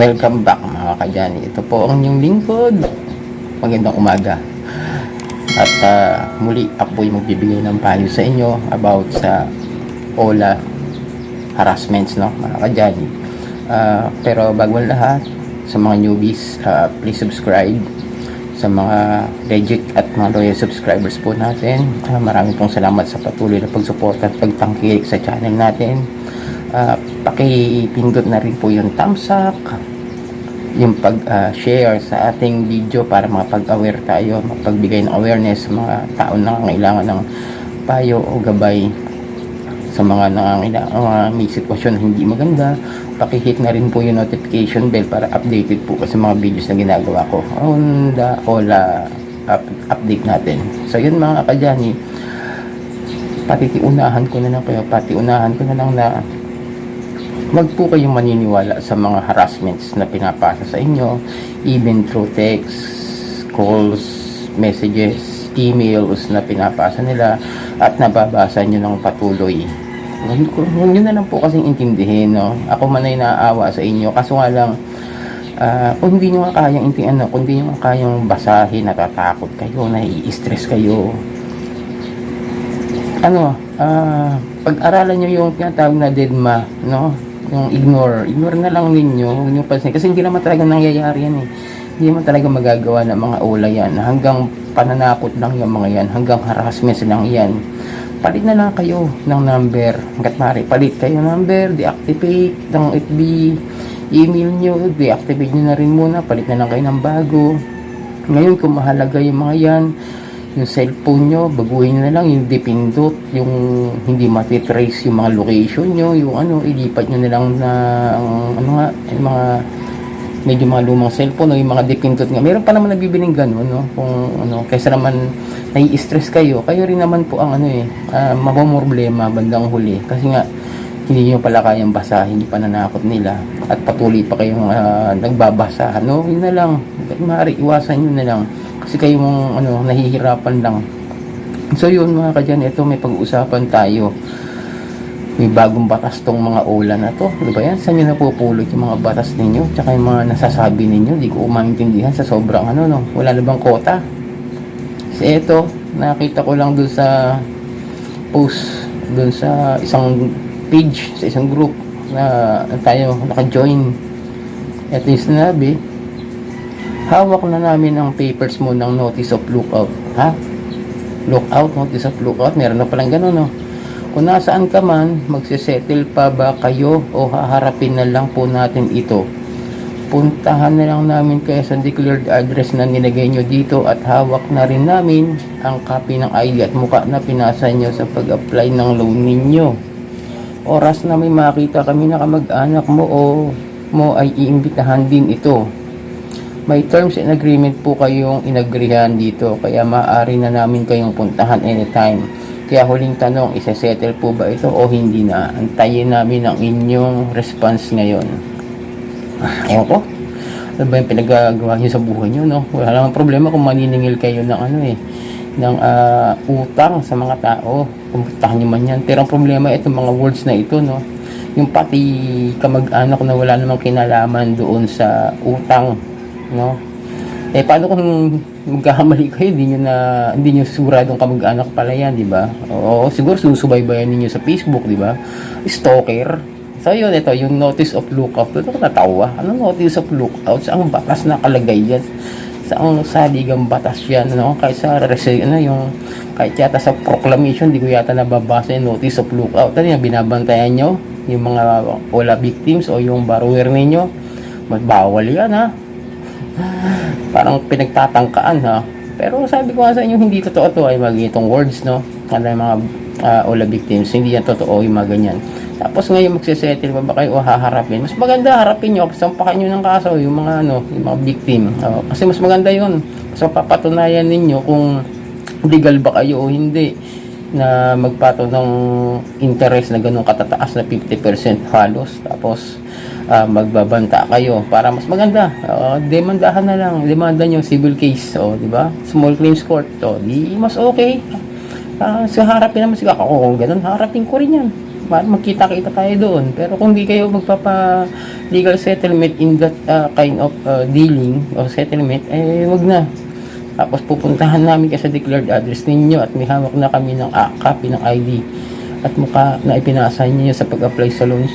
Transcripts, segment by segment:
Welcome back mga kadyani. Ito po ang inyong lingkod. Magandang umaga. At ah, muli ako yung magbibigay ng payo sa inyo about sa OLA harassments no mga kadyani. Ah, pero bago ang lahat, sa mga newbies, ah, please subscribe sa mga legit at mga loyal subscribers po natin. Ah, maraming pong salamat sa patuloy na pagsuporta at pagtangkilik sa channel natin. Ah, pakipindot na rin po yung thumbs up, yung pag-share sa ating video para makapag-aware tayo, mapagbigay ng awareness sa mga tao na nangangailangan ng payo o gabay sa mga nangangailangan, mga may sitwasyon na hindi maganda, pakihit na rin po yung notification bell para updated po sa mga videos na ginagawa ko on the OLA up- update natin. So yun mga kadyani, patitiunahan ko na lang kayo, patiunahan ko na lang na Huwag po kayong maniniwala sa mga harassments na pinapasa sa inyo, even through text, calls, messages, emails na pinapasa nila at nababasa nyo ng patuloy. Huwag nyo na lang po kasing intindihin, no? Ako man ay naaawa sa inyo, kaso nga lang, ah, kung hindi nyo nga kayang intindihin, ano, kung hindi nyo nga kayang basahin, natatakot kayo, nai-stress kayo, ano, ah, pag-aralan nyo yung tinatawag na DEDMA, no? Yung ignore. Ignore na lang ninyo. Huwag nyo pansin. Kasi hindi naman talaga nangyayari yan eh. Hindi naman talaga magagawa ng mga ula yan. Hanggang pananakot lang yung mga yan. Hanggang harassments lang yan. Palit na lang kayo ng number. Hanggat maaari, palit kayo ng number, deactivate ng FB, email nyo, deactivate nyo na rin muna, palit na lang kayo ng bago. Ngayon, kung mahalaga yung mga yan, yung cellphone nyo, baguhin na lang yung dipindot, yung hindi matitrace yung mga location nyo, yung ano, ilipat nyo na lang na, ang, ano nga, yung mga, medyo mga lumang cellphone, yung mga dipindot nga. Meron pa naman nabibiling ganun, no? Kung, ano, kaysa naman, nai-stress kayo, kayo rin naman po ang, ano eh, uh, problema bandang huli. Kasi nga, hindi nyo pala kayang basahin yung pananakot nila at patuloy pa kayong ah, nagbabasa no yun na lang maaari iwasan nyo na lang kasi kayo mong ano nahihirapan lang. So yun mga kadyan ito may pag-uusapan tayo. May bagong batas tong mga ola na to. Ano ba yan? Saan nyo napupulot yung mga batas ninyo? Tsaka yung mga nasasabi ninyo? Di ko umaintindihan sa sobrang ano no? Wala na bang kota? Kasi ito nakita ko lang dun sa post dun sa isang page sa isang group na tayo naka-join. Ito yung sinabi, hawak na namin ang papers mo ng notice of lookout. Ha? Lookout, notice of lookout. Meron na palang ganun, no? Kung nasaan ka man, magsisettle pa ba kayo o haharapin na lang po natin ito? Puntahan na lang namin kayo sa declared address na nilagay nyo dito at hawak na rin namin ang copy ng ID at mukha na pinasa nyo sa pag-apply ng loan ninyo oras na may makita kami na kamag-anak mo o mo ay iimbitahan din ito. May terms and agreement po kayong inagrihan dito kaya maaari na namin kayong puntahan anytime. Kaya huling tanong, isa-settle po ba ito o hindi na? Antayin namin ang inyong response ngayon. Ah, Opo. Ano ba yung pinagagawa nyo sa buhay nyo, no? Wala namang problema kung maniningil kayo ng ano eh, ng ah, utang sa mga tao. Pumuntahan nyo man yan. Pero ang problema, itong mga words na ito, no? Yung pati kamag-anak na wala namang kinalaman doon sa utang, no? Eh, paano kung magkakamali kayo, hindi nyo na, hindi nyo siguradong kamag-anak pala yan, di ba? Oo, siguro susubaybayan ninyo sa Facebook, di ba? Stalker. So, yun, ito, yung notice of lookout. Ito ko natawa. Ano notice of lookout? Sa ang batas na kalagay yan? Sa ang saligang batas yan, no? Kahit sa, ano, yung, kahit yata sa proclamation, di ko yata nababasa yung notice of lookout. Ano yung binabantayan nyo? Yung mga wala victims o yung borrower ninyo? Bawal yan, ha? Parang pinagtatangkaan ha? Pero sabi ko nga sa inyo hindi totoo to. Ay mga itong words no? Ano mga uh, ola victims hindi yan totoo yung mga ganyan. Tapos ngayon magsisettle pa ba kayo o haharapin? Mas maganda harapin nyo. Sampakan nyo ng kaso yung mga ano yung mga victim. Oh, kasi mas maganda yun. So papatunayan ninyo kung legal ba kayo o hindi na magpato ng interest na ganun katataas na 50% halos. Tapos ah, magbabanta kayo para mas maganda uh, demandahan na lang demanda nyo civil case o di ba small claims court o di mas okay Ah, so harapin naman sila ako kung ganun harapin ko rin yan ma- magkita-kita tayo doon. Pero kung di kayo magpapa legal settlement in that uh, kind of uh, dealing or settlement, eh wag na. Tapos pupuntahan namin kayo sa declared address ninyo at may hawak na kami ng ah, copy ng ID at mukha na ipinasa niyo sa pag-apply sa loans.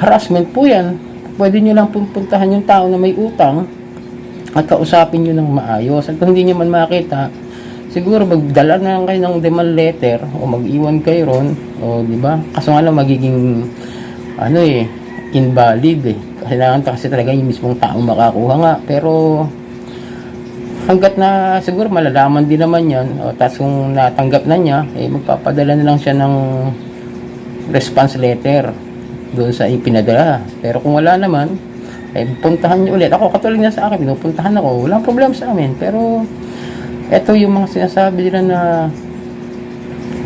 Harassment po yan. Pwede nyo lang pupuntahan yung tao na may utang at kausapin nyo ng maayos. At kung hindi nyo man makita, siguro magdala na lang kayo ng demand letter o mag-iwan kayo ron. O, di ba? Kaso nga lang magiging, ano eh, invalid eh. Kailangan kasi talaga yung mismong tao makakuha nga. Pero, hanggat na siguro malalaman din naman yan, o tapos kung natanggap na niya, eh magpapadala na lang siya ng response letter doon sa ipinadala. Pero kung wala naman, eh puntahan niyo ulit. Ako katulad nga sa akin, pinupuntahan ako, walang problema sa amin. Pero eto yung mga sinasabi nila na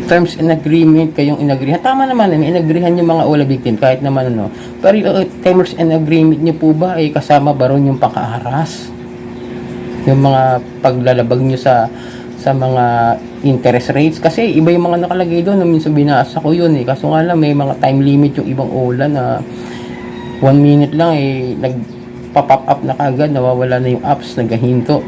terms and agreement kayong inagrihan. Tama naman, eh, may inagrihan yung mga ula victim kahit naman ano. Pero yung uh, terms and agreement niyo po ba ay kasama ba ron yung pangkaharas? yung mga paglalabag nyo sa sa mga interest rates. Kasi iba yung mga nakalagay doon na minsan binasa ko yun eh. Kaso nga lang may mga time limit yung ibang ulan na one minute lang eh nagpa-pop up na kagad nawawala na yung apps nagahinto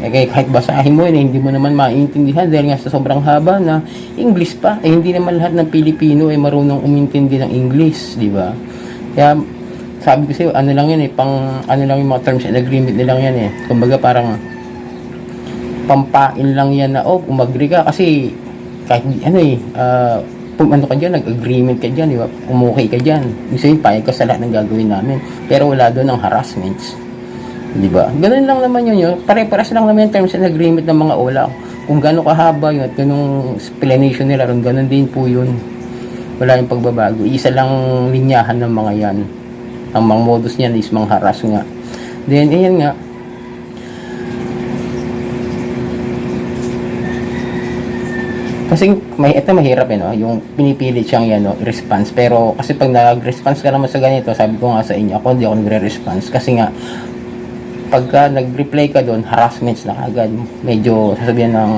eh, kahit basahin mo yun eh, hindi mo naman maintindihan dahil nga sa sobrang haba na English pa. Eh hindi naman lahat ng Pilipino ay marunong umintindi ng English di ba? Kaya sabi ko sa'yo, ano lang yan eh, pang, ano lang yung mga terms and agreement nilang yan eh. Kumbaga parang, pampain lang yan na, oh, umagri ka, kasi, kahit, ano eh, uh, kung ano ka dyan, nag-agreement ka dyan, di ba? Umukay ka dyan. Ibig sabihin, payag ka sa lahat ng gagawin namin. Pero wala doon ng harassments. Di ba? Ganun lang naman yun yun. Pare-paras lang naman yung terms and agreement ng mga ula. Kung gano'ng kahaba yun at ganung explanation nila ron, ganun din po yun. Wala yung pagbabago. Isa lang linyahan ng mga yan ang mga modus niyan is mga haras nga then ayan nga kasi may ito mahirap eh no? Yung pinipilit siyang yan no response. Pero kasi pag nag-response ka naman sa ganito sabi ko nga sa inyo ako hindi ako nagre-response. Kasi nga pagka nag-reply ka doon harassments na agad medyo sasabihin ng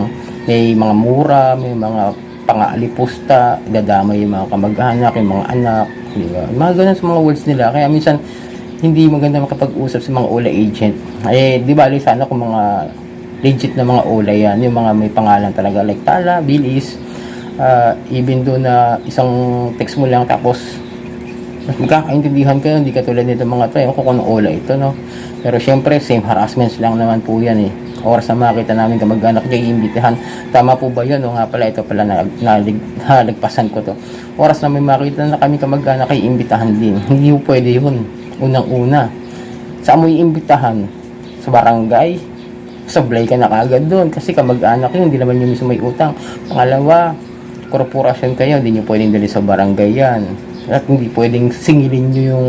may mga mura may mga pangalipusta dadamay yung mga kamag-anak yung mga anak di ba? Mga ganun sa mga words nila. Kaya minsan hindi maganda makapag-usap sa mga OLA agent. Eh di ba sana kung mga legit na mga OLA yan yung mga may pangalan talaga like Tala, Bilis uh, even do na isang text mo lang tapos mas magkakaintindihan kayo hindi katulad nito mga to ewan ko kung OLA ito no pero syempre same harassments lang naman po yan eh oras na makita namin kamag-anak niya iimbitahan. Tama po ba yun? O nga pala, ito pala na, nalig, nalagpasan ko to. Oras na may makita na kami kamag-anak iimbitahan din. Hindi po pwede yun. Unang-una. Saan mo iimbitahan? Sa barangay? Sablay ka na kagad doon. Kasi kamag-anak yun, hindi naman yung mismo may utang. Pangalawa, korporasyon kayo, hindi nyo pwedeng dali sa barangay yan. At hindi pwedeng singilin nyo yung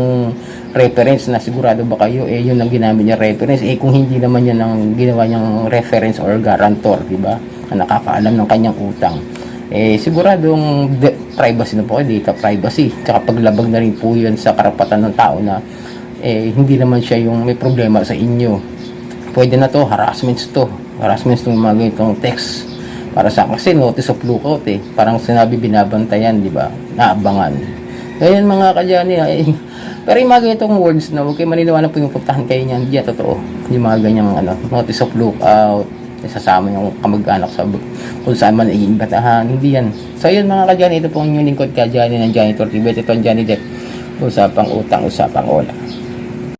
reference na sigurado ba kayo eh yun ang ginamit niya reference eh kung hindi naman yan ang ginawa niyang reference or guarantor di ba na nakakaalam ng kanyang utang eh siguradong de- privacy na po data privacy tsaka paglabag na rin po yun sa karapatan ng tao na eh hindi naman siya yung may problema sa inyo pwede na to harassments to harassments ng mga ganitong text para sa kasi notice of lookout eh parang sinabi binabantayan di ba naabangan ngayon mga kadyani eh pero yung mga ganitong words na huwag kayo maniniwala po yung puntahan kayo niyan. Hindi totoo. Yung mga ganyang ano, notice of lookout, sasama yung kamag-anak sa kung saan man iimbatahan. Hindi yan. So yun mga kadyani, ito po inyong lingkod ka Johnny ng Johnny Tortibet. Ito ang Johnny Depp. Usapang utang, usapang ola.